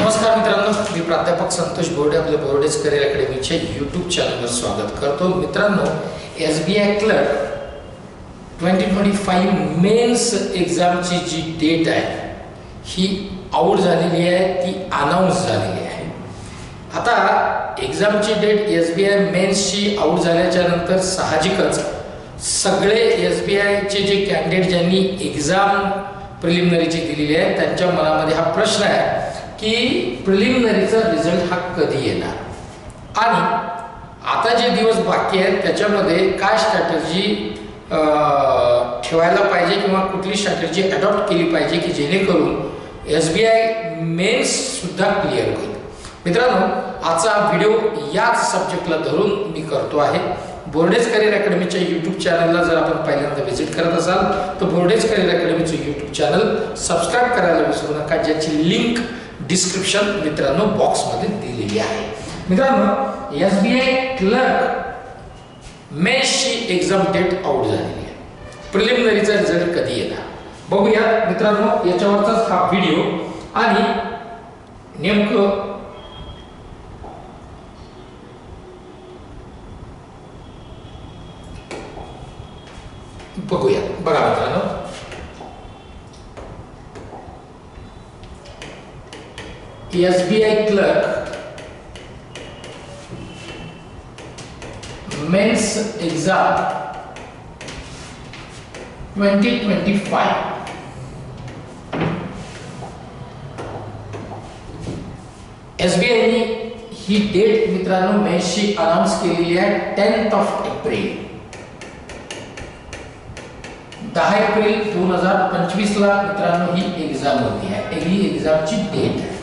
नमस्कार मित्रांनो मी प्राध्यापक संतोष बोर्डे आपल्या बोर्डेज करिअर अकॅडमीच्या यूट्यूब चॅनलवर स्वागत करतो. मित्रांनो S B I clerk twenty twenty five mains एक्झामची जी डेट आहे ही आऊट झालेली आहे ती अनाऊन्स झालेली आहे. आता एक्झामची डेट एस बी आय मेन्सची आऊट झाल्याच्यानंतर साहजिकच सगळे एस बी आयचे जे कॅन्डिडेट ज्यांनी एक्झाम प्रिलिमिनरीची दिलेली आहे त्यांच्या मनामध्ये हा प्रश्न आहे की प्रिलिमिनरीचा रिझल्ट हा कधी येणार? आणि आता जे दिवस बाकी आहेत त्याच्यामध्ये काय स्ट्रॅटर्जी ठेवायला पाहिजे किंवा कुठली स्ट्रॅटर्जी अडॉप्ट केली पाहिजे की जेणेकरून एस बी आय मेन्ससुद्धा क्लिअर होईल. मित्रांनो आजचा व्हिडिओ याच सब्जेक्टला धरून मी करतो आहे. बोर्डेज करिअर अकॅडमीच्या यूट्यूब चॅनलला जर आपण पहिल्यांदा व्हिजिट करत असाल तर बोर्डेज करिअर अकॅडमीचं यूट्यूब चॅनल सबस्क्राईब करायला विसरू नका ज्याची लिंक डिस्क्रिप्शन मित्रांनो बॉक्समध्ये दिलेली आहे. मित्रांनो एस बी आय क्लर्क मेसची एक्झाम डेट आउट झालेली आहे. प्रिलिमिनरीचा रिझल्ट कधी येणार? बघूया मित्रांनो याच्यावरचाच हा व्हिडिओ आणि नेमकं बघूया. बघा मित्रांनो. S B I clerk mains exam twenty twenty five S B आयने ही डेट मित्रांनो मेन्सची अनाऊन्स केलेली आहे टेन्थ ऑफ एप्रिल दहा एप्रिल दोन हजार पंचवीस ला मित्रांनो ही एक्झाम होती आहे. ही एक्झामची डेट आहे.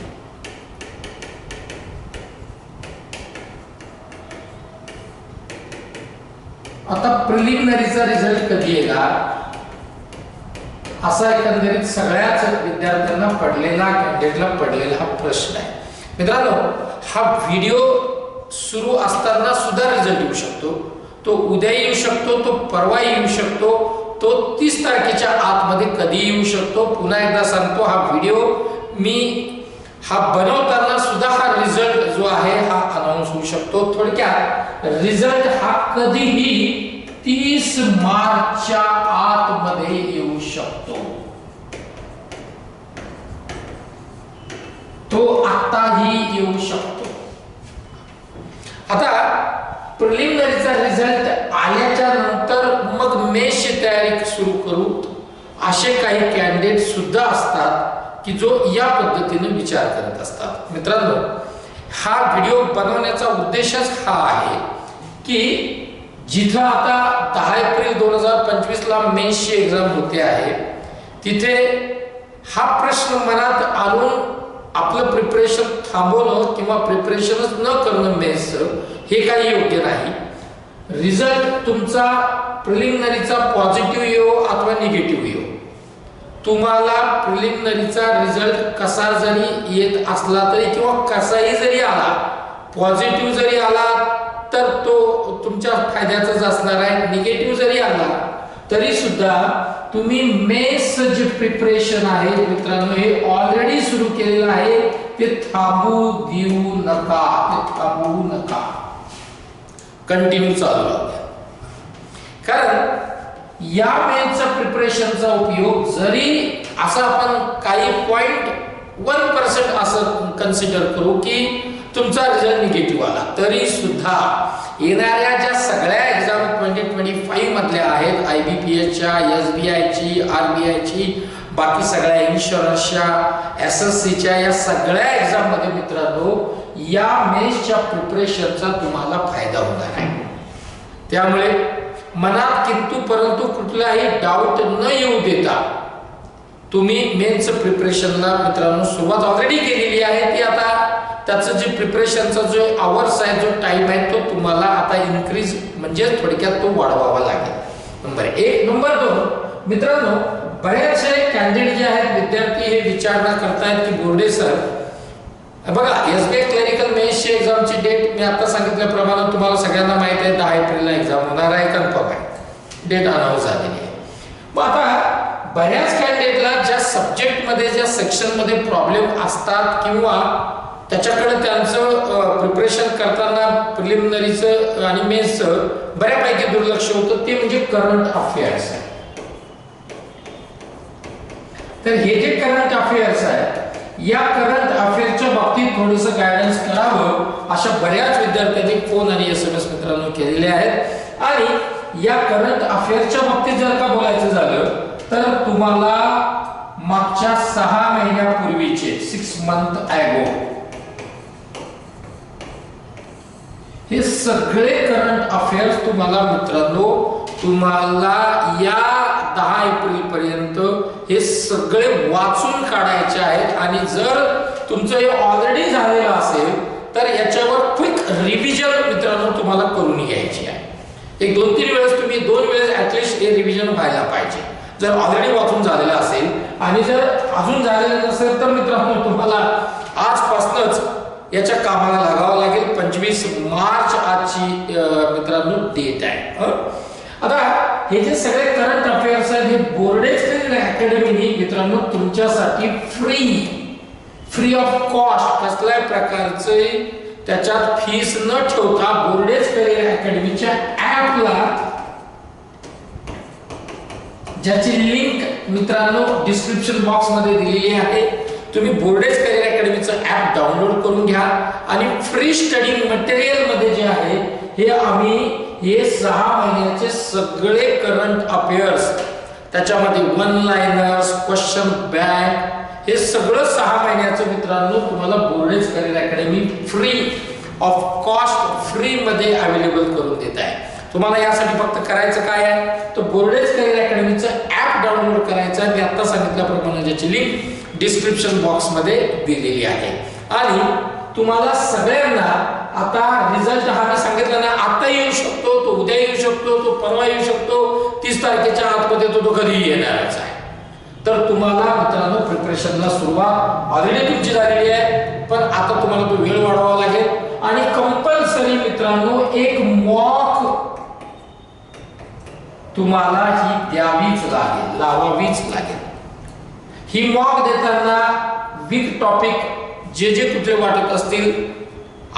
आता प्रिलिमिनरीचा रिझल्ट कधी येणार? असा एकंदरीत सगळ्याच विद्यार्थ्यांना पडलेला कॅन्डिडेटला पडलेला हा प्रश्न आहे. मित्रांनो हा व्हिडिओ सुरू असताना सुद्धा रिझल्ट येऊ शकतो. तो उद्या येऊ शकतो तो परवा येऊ शकतो तो तीस तारखेच्या आतमध्ये कधी येऊ शकतो? पुन्हा एकदा सांगतो हा व्हिडिओ मी हा बनवताना सुद्धा जो आहे हा अनाऊन्स होऊ शकतो. थोडक्यात रिझल्ट हा कधीही तीस मार्चच्या आतमध्ये येऊ शकतो. तो आताही येऊ शकतो. आता प्रिलिमिनरीचा रिझल्ट आल्याच्यानंतर मग मेशची तयारी सुरू करू. असे काही कॅन्डिडेट सुद्धा असतात की जो या पद्धतीने विचार करत असतात. मित्रांनो हा व्हिडिओ बनवण्याचा उद्देशच हा आहे की जिथं आता दहा एप्रिल दोन हजार पंचवीसला मेन्सची एक्झाम होते आहे तिथे हा प्रश्न मनात आणून आपलं प्रिपरेशन थांबवणं किंवा प्रिपरेशनच न करणं मेन्सचं हे काही योग्य नाही. रिझल्ट तुमचा प्रिलिमिनरीचा पॉझिटिव्ह येऊ अथवा निगेटिव्ह येऊ तुम्हाला प्रिलिमिनरीचा रिझल्ट कसा जरी येत असला तरी किंवा कसाही जरी आला पॉझिटिव्ह जरी आला तर तो तुमच्या फायद्याचाच असणार आहे. निगेटिव्ह जरी आला तरी सुद्धा तुम्ही मेस जे प्रिपरेशन आहे मित्रांनो हे ऑलरेडी सुरू केलेलं आहे. ते थांबू देऊ नका ते थांबवू नका. कंटिन्यू चालू राहू कारण या मेन्सचा प्रिपरेशनचा उपयोग जरी असं आपण काही पॉईंट वन पर्सेंट असं कन्सिडर करू की तुमचा रिझल्ट निगेटिव्ह आला. तरी सुद्धा येणाऱ्या ज्या सगळ्या एक्झाम ट्वेंटी ट्वेंटी फाईव्ह मधल्या आहेत आय बी पी एसच्या एस बी आयची आर बी आयची बाकी सगळ्या इन्शुरन्सच्या एस एस सीच्या या सगळ्या एक्झाममध्ये मित्रांनो या मेन्सच्या प्रिपरेशनचा तुम्हाला फायदा होणार आहे. त्यामुळे मनात किंतु परंतु कुठलाही डाऊट न येऊ देता तुम्ही मेन्सचं प्रिपरेशनला मित्रांनो सुरुवात ऑलरेडी केलेली आहे ती आता त्याचं जे प्रिपरेशनचा जो आवर्स आहे जो टाईम आहे तो तुम्हाला आता इन्क्रीज म्हणजे थोडक्यात तो वाढवावा लागेल. नंबर एक. नंबर दोन. मित्रांनो बरेचसे कॅन्डिडेट जे आहेत विद्यार्थी हे विचारणा करतायत की बोर्डे सर बघा एस बी आय क्लरिकल मेन्सची एक्झामची डेट मी आता सांगितल्याप्रमाणे तुम्हाला सगळ्यांना माहिती आहे दहा एप्रिलला एक्झाम होणार आहे कन्फर्म आहे. डेट अनाऊन्स झालेली आहे. मग आता बऱ्याच कॅन्डिडेटला ज्या सब्जेक्टमध्ये ज्या सेक्शनमध्ये प्रॉब्लेम असतात किंवा त्याच्याकडे त्यांचं प्रिपरेशन करताना प्रिलिमिनरीचं आणि मेन्सचं बऱ्यापैकी दुर्लक्ष होतं ते म्हणजे करंट अफेअर्स आहे. तर हे जे करंट अफेअर्स आहे या करंट अफेअरच्या बाबतीत थोडंसं गायडन्स करावं अशा बऱ्याच विद्यार्थ्यांनी फोन आणि एस एम एस मित्रांनो केलेले आहेत. आणि या करंट अफेअरच्या बाबतीत जर का बोलायचं झालं तर तुम्हाला मागच्या सहा महिन्यापूर्वीचे सिक्स मंथ ॲगो हे सगळे करंट अफेअर्स तुम्हाला मित्रांनो तुम्हाला या दहा एप्रिल पर्यंत हे सगळे वाचून काढायचे आहेत आणि जर तुमचं हे ऑलरेडी झालेलं असेल तर याच्यावर क्विक रिव्हिजन मित्रांनो तुम्हाला करून घ्यायची आहे. एक दोन तीन वेळेस तुम्ही दोन वेळेस ऍटलिस्ट हे रिव्हिजन व्हायला पाहिजे. जर ऑलरेडी वाचून झालेलं असेल आणि जर अजून झालेलं नसेल तर मित्रांनो तुम्हाला आजपासूनच याच्या कामाला लागावं लागेल. पंचवीस मार्च आजची मित्रांनो डेट आहे. आता हे जे सगळे करंट अफेअर्स आहेत हे बोर्डेज अकॅडमीने मित्रांनो तुमच्यासाठी फ्री फ्री ऑफ कॉस्ट कसल्या प्रकारचे त्याच्यात फीस न ठेवता बोर्डेज करिअर अकॅडमीच्या ऍपला ज्याची लिंक मित्रांनो डिस्क्रिप्शन बॉक्समध्ये दिलेली आहे तुम्ही बोर्डेज करिअर अकॅडमीचं ऍप डाउनलोड करून घ्या. आणि फ्री स्टडी मटेरियलमध्ये जे आहे हे आम्ही हे सहा महिन्याचे सगळे करंट अफेअर्स त्याच्यामध्ये वन लाईनर्स क्वेश्चन बँक हे सगळं सहा महिन्याचं मित्रांनो तुम्हाला Borde's career academy free of cost फ्रीमध्ये अवेलेबल करून देत आहे. तुम्हाला यासाठी फक्त करायचं काय आहे? तर बोर्डेज करिअर अकॅडमीचं ऍप डाउनलोड करायचं आहे. मी आता सांगितल्याप्रमाणे ज्याची लिंक डिस्क्रिप्शन बॉक्समध्ये दिलेली आहे. आणि तुम्हाला सगळ्यांना आता रिझल्ट हा मी सांगितला ना आता येऊ शकतो तो उद्या येऊ शकतो तो परवा येऊ शकतो. तीस तारखेच्या आतमध्ये तो तो कधीही येणारच आहे. तर तुम्हाला मित्रांनो प्रिपरेशनला सुरुवात ऑलरेडी तुमची झालेली आहे. पण आता तुम्हाला तो वेळ वाढवावा लागेल. आणि कंपल्सरी मित्रांनो एक मॉक तुम्हाला ही द्यावीच लागेल लावावीच लागेल. ही मॉक देताना विथ टॉपिक जे जे कुठे वाटत असतील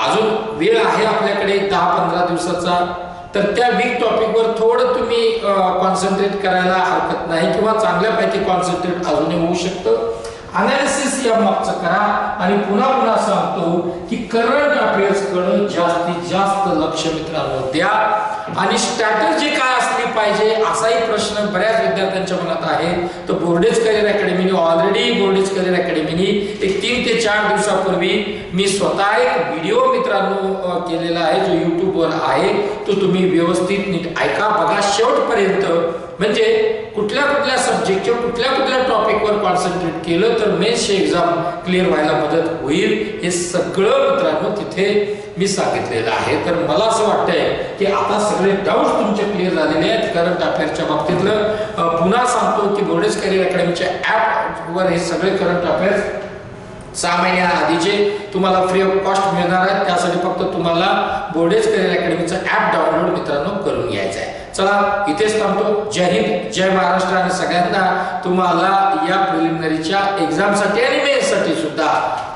अजून वेळ आहे आपल्याकडे दहा पंधरा दिवसाचा. तर त्या वीक टॉपिकवर थोडं तुम्ही कॉन्सन्ट्रेट करायला हरकत नाही किंवा चांगल्यापैकी कॉन्सन्ट्रेट अजूनही होऊ शकतं. अनालिसिस या मागचं करा आणि पुन्हा पुन्हा सांगतो की करंट अफेअर्सकडे जास्तीत जास्त लक्ष मित्रांनो द्या. आणि स्ट्रॅटर्जी काय असली पाहिजे असाही प्रश्न बऱ्याच विद्यार्थ्यांच्या मनात आहे. तर बोर्डेज करिअर अकॅडमीने ऑलरेडी बोर्डेज करिअर अकॅडमीने एक तीन ते चार दिवसापूर्वी मी स्वतः एक व्हिडिओ मित्रांनो केलेला आहे जो युट्यूबवर आहे. तो तुम्ही व्यवस्थित नीट ऐका. बघा शेवटपर्यंत म्हणजे कुठल्या कुठल्या सब्जेक्टच्या कुठल्या कुठल्या टॉपिकवर कॉन्सन्ट्रेट केलं तर मेन्सची एक्झाम क्लिअर व्हायला मदत होईल हे सगळं मित्रांनो तिथे मी सांगितलेलं आहे. तर मला असं वाटतंय की आता सगळे डाऊट्स तुमचे क्लिअर झालेले आहेत करंट अफेअरच्या बाबतीतलं पुन्हा सांगतो की बोर्डेज करिअर अकॅडमीच्या ॲपवर हे सगळे करंट अफेअर्स सहा महिन्याआधीचे तुम्हाला फ्री ऑफ कॉस्ट मिळणार आहेत. त्यासाठी फक्त तुम्हाला बोर्डेज करिअर अकॅडमीचं ॲप डाउनलोड मित्रांनो करून घ्यायचं आहे. चला इथेच थांबतो. जय हिंद जय महाराष्ट्र आणि सगळ्यांना तुम्हाला या प्रिलिमिनरीच्या एक्झामसाठी आणि मेन्ससाठी सुद्धा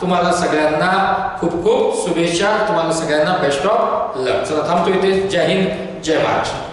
तुम्हाला सगळ्यांना खूप खूप शुभेच्छा. तुम्हाला सगळ्यांना बेस्ट ऑफ लक चला थांबतो इथे जय हिंद जय महाराष्ट्र.